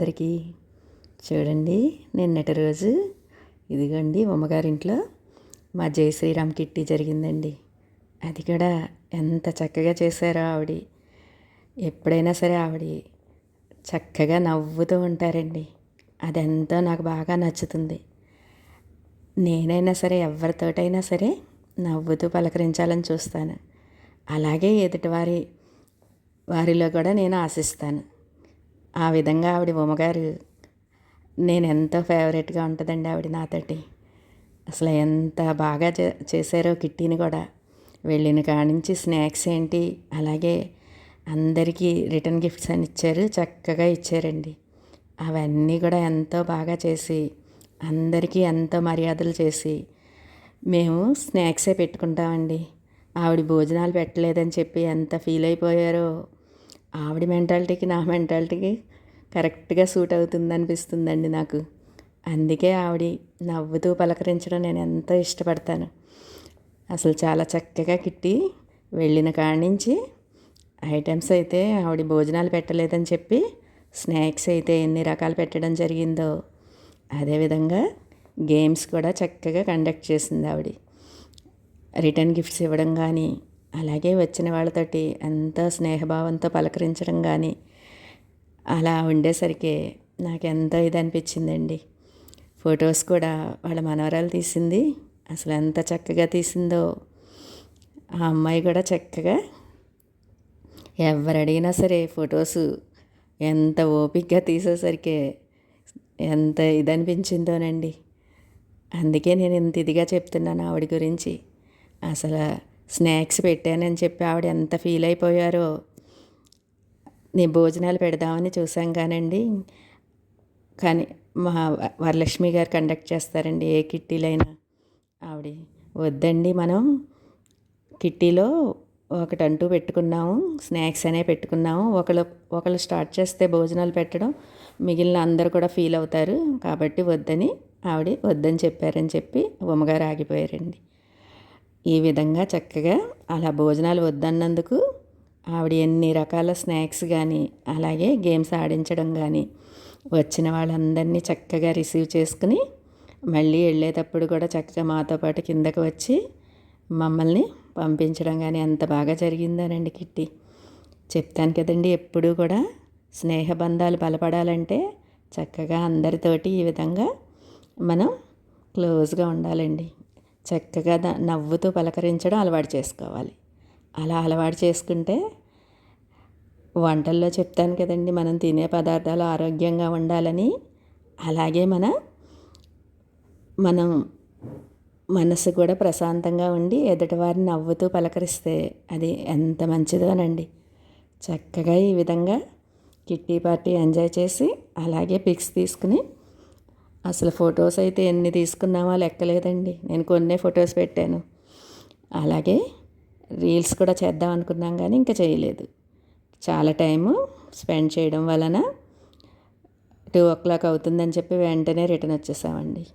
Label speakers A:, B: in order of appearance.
A: అందరికీ చూడండి నిన్నటి రోజు ఇదిగండి అమ్మగారింట్లో మా జై శ్రీరామ్ కిట్టి జరిగిందండి. అది కూడా ఎంత చక్కగా చేశారో ఆవిడ. ఎప్పుడైనా సరే ఆవిడ చక్కగా నవ్వుతూ ఉంటారండి. అదెంతో నాకు బాగా నచ్చుతుంది. నేనైనా సరే ఎవరితోటైనా సరే నవ్వుతూ పలకరించాలని చూస్తాను. అలాగే ఎదుటివారి వారిలో కూడా నేను ఆశిస్తాను. ఆ విధంగా ఆవిడ ఉమ్మగారు నేను ఎంతో ఫేవరెట్గా ఉంటుందండి ఆవిడ నాతోటి. అసలు ఎంత బాగా చే చేశారో కిట్టీని కూడా. వెళ్ళిన కానించి స్నాక్స్ ఏంటి అలాగే అందరికీ రిటర్న్ గిఫ్ట్స్ అని ఇచ్చారు చక్కగా ఇచ్చారండి. అవన్నీ కూడా ఎంతో బాగా చేసి అందరికీ ఎంతో మర్యాదలు చేసి మేము స్నాక్సే పెట్టుకుంటామండి. ఆవిడ భోజనాలు పెట్టలేదని చెప్పి ఎంత ఫీల్ అయిపోయారో ఆవిడ మెంటాలిటీకి నా మెంటాలిటీకి కరెక్ట్గా సూట్ అవుతుంది అనిపిస్తుందండి నాకు. అందుకే ఆవిడ నవ్వుతూ పలకరించడం నేను ఎంతో ఇష్టపడతాను. అసలు చాలా చక్కగా కిట్టి వెళ్ళిన కాడ నుంచి ఐటమ్స్ అయితే ఆవిడ భోజనాలు పెట్టలేదని చెప్పి స్నాక్స్ అయితే ఎన్ని రకాలు పెట్టడం జరిగిందో అదేవిధంగా గేమ్స్ కూడా చక్కగా కండక్ట్ చేసింది ఆవిడ. రిటర్న్ గిఫ్ట్స్ ఇవ్వడం కానీ అలాగే వచ్చిన వాళ్ళతోటి ఎంతో స్నేహభావంతో పలకరించడం కానీ అలా ఉండేసరికి నాకు ఎంతో ఇది అనిపించిందండి ఫొటోస్ కూడా వాళ్ళ మనవరాలు తీసింది. అసలు ఎంత చక్కగా తీసిందో ఆ అమ్మాయి కూడా చక్కగా ఎవరు అడిగినా సరే ఫొటోస్ ఎంత ఓపిక్గా తీసేసరికి ఎంత ఇది అనిపించిందోనండి అందుకే నేను ఇంత ఇదిగా చెప్తున్నాను ఆవిడ గురించి. అసలు స్నాక్స్ పెట్టానని చెప్పి ఆవిడ ఎంత ఫీల్ అయిపోయారో. నేను భోజనాలు పెడదామని చూసాం కానండి. కానీ మా వరలక్ష్మి గారు కండక్ట్ చేస్తారండి ఏ కిట్టీలైనా. ఆవిడ వద్దండి మనం. కిట్టీలో ఒకటంటూ పెట్టుకున్నాము స్నాక్స్ అనే పెట్టుకున్నాము. ఒకళ్ళు ఒకళ్ళు స్టార్ట్ చేస్తే భోజనాలు పెట్టడం మిగిలిన అందరు కూడా ఫీల్ అవుతారు. కాబట్టి వద్దని ఆవిడ వద్దని చెప్పారని చెప్పి ఉమ్మగారు ఆగిపోయారండి. ఈ విధంగా చక్కగా అలా భోజనాలు వద్దన్నందుకు ఆవిడ ఎన్ని రకాల స్నాక్స్ కానీ అలాగే గేమ్స్ ఆడించడం కానీ వచ్చిన వాళ్ళందరినీ చక్కగా రిసీవ్ చేసుకుని మళ్ళీ వెళ్ళేటప్పుడు కూడా చక్కగా మాతో పాటు కిందకు వచ్చి మమ్మల్ని పంపించడం కానీ ఎంత బాగా జరిగిందోనండి కిట్టి. చెప్తాను కదండి ఎప్పుడూ కూడా స్నేహబంధాలు బలపడాలంటే చక్కగా అందరితోటి ఈ విధంగా మనం క్లోజ్గా ఉండాలండి. చక్కగా నవ్వుతూ పలకరించడం అలవాటు చేసుకోవాలి. అలా అలవాటు చేసుకుంటే వంటల్లో చెప్తాను కదండి మనం తినే పదార్థాలు ఆరోగ్యంగా ఉండాలని. అలాగే మన మనం మనసు కూడా ప్రశాంతంగా ఉండి ఎదుటివారిని నవ్వుతూ పలకరిస్తే అది ఎంత మంచిదోనండి. చక్కగా ఈ విధంగా కిట్టి పార్టీ ఎంజాయ్ చేసి అలాగే పిక్స్ తీసుకుని అసలు ఫొటోస్ అయితే ఎన్ని తీసుకున్నామో లెక్కలేదండి. నేను కొన్నే ఫొటోస్ పెట్టాను. అలాగే రీల్స్ కూడా చేద్దాం అనుకున్నాం కానీ ఇంకా చేయలేదు. చాలా టైము స్పెండ్ చేయడం వలన టూ ఓ క్లాక్ అవుతుందని చెప్పి వెంటనే రిటర్న్ వచ్చేసామండి.